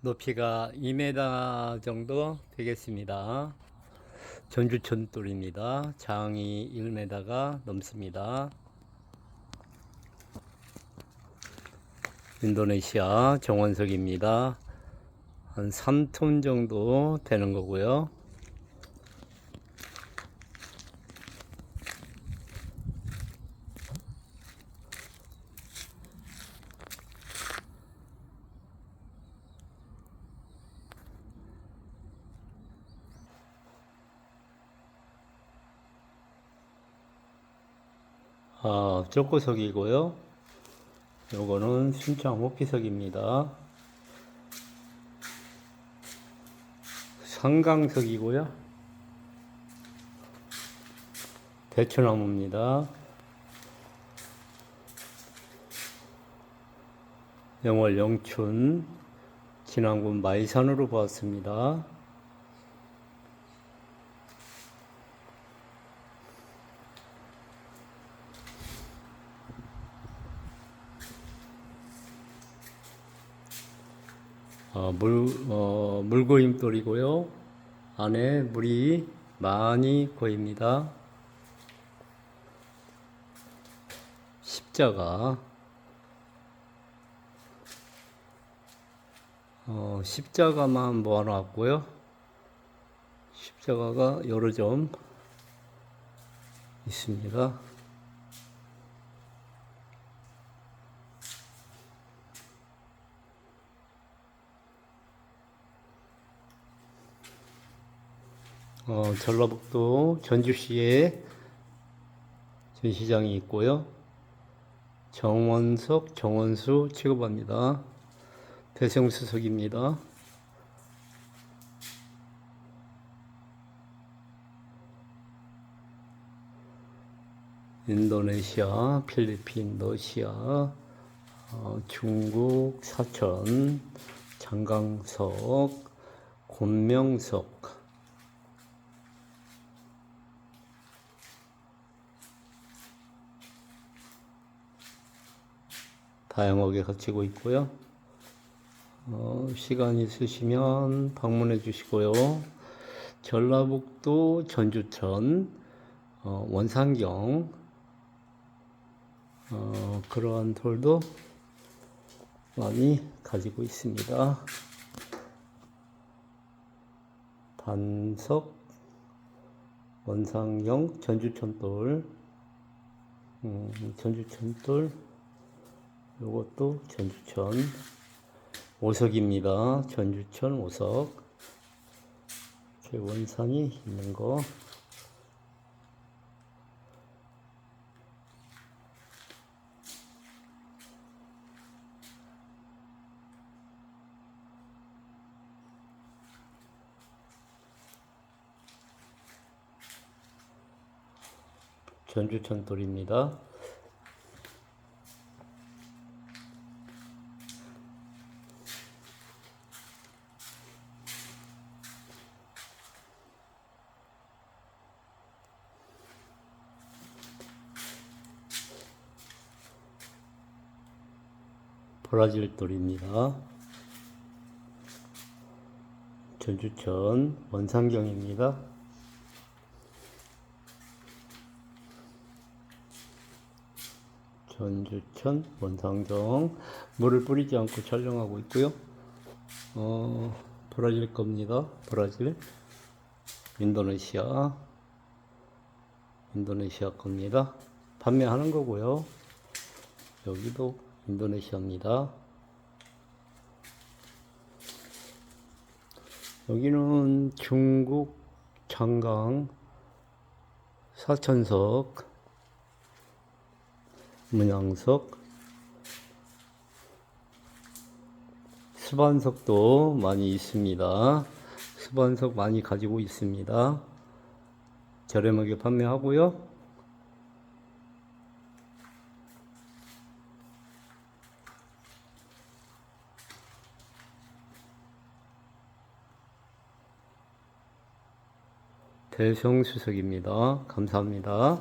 높이가 2m 정도 되겠습니다. 전주천 돌입니다. 장이 1m가 넘습니다. 인도네시아 정원석입니다. 한 3톤 정도 되는 거고요. 아, 쪼꼬석이고요. 요거는 순창 호피석입니다. 상강석이고요. 대추나무입니다. 영월 영춘 진안군 마이산으로 보았습니다. 어, 물, 어, 물고임 돌이고요. 안에 물이 많이 고입니다. 십자가. 어, 십자가만 모아놨고요. 십자가가 여러 점 있습니다. 어, 전라북도 전주시에 전시장이 있고요. 정원석, 정원수 취급합니다. 대성수석입니다. 인도네시아, 필리핀, 러시아, 어, 중국, 사천, 장강석, 곤명석, 다양하게 갖추고 있고요. 어, 시간 있으시면 방문해 주시고요. 전라북도 전주천 어, 원산경 어, 그러한 돌도 많이 가지고 있습니다. 단석 원상경 전주천돌 음, 전주천돌 요것도 전주천 오석입니다. 전주천 오석. 이렇게 원산이 있는 거. 전주천 돌입니다. 브라질 돌입니다. 전주천 원상경입니다. 전주천 원상경 물을 뿌리지 않고 촬영하고 있고요. 어, 브라질 겁니다. 브라질, 인도네시아, 인도네시아 겁니다. 판매하는 거고요. 여기도 인도네시아입니다. 여기는 중국 장강 사천석 문양석 수반석도 많이 있습니다. 수반석 많이 가지고 있습니다. 저렴하게 판매하고요. 대성수석입니다. 감사합니다.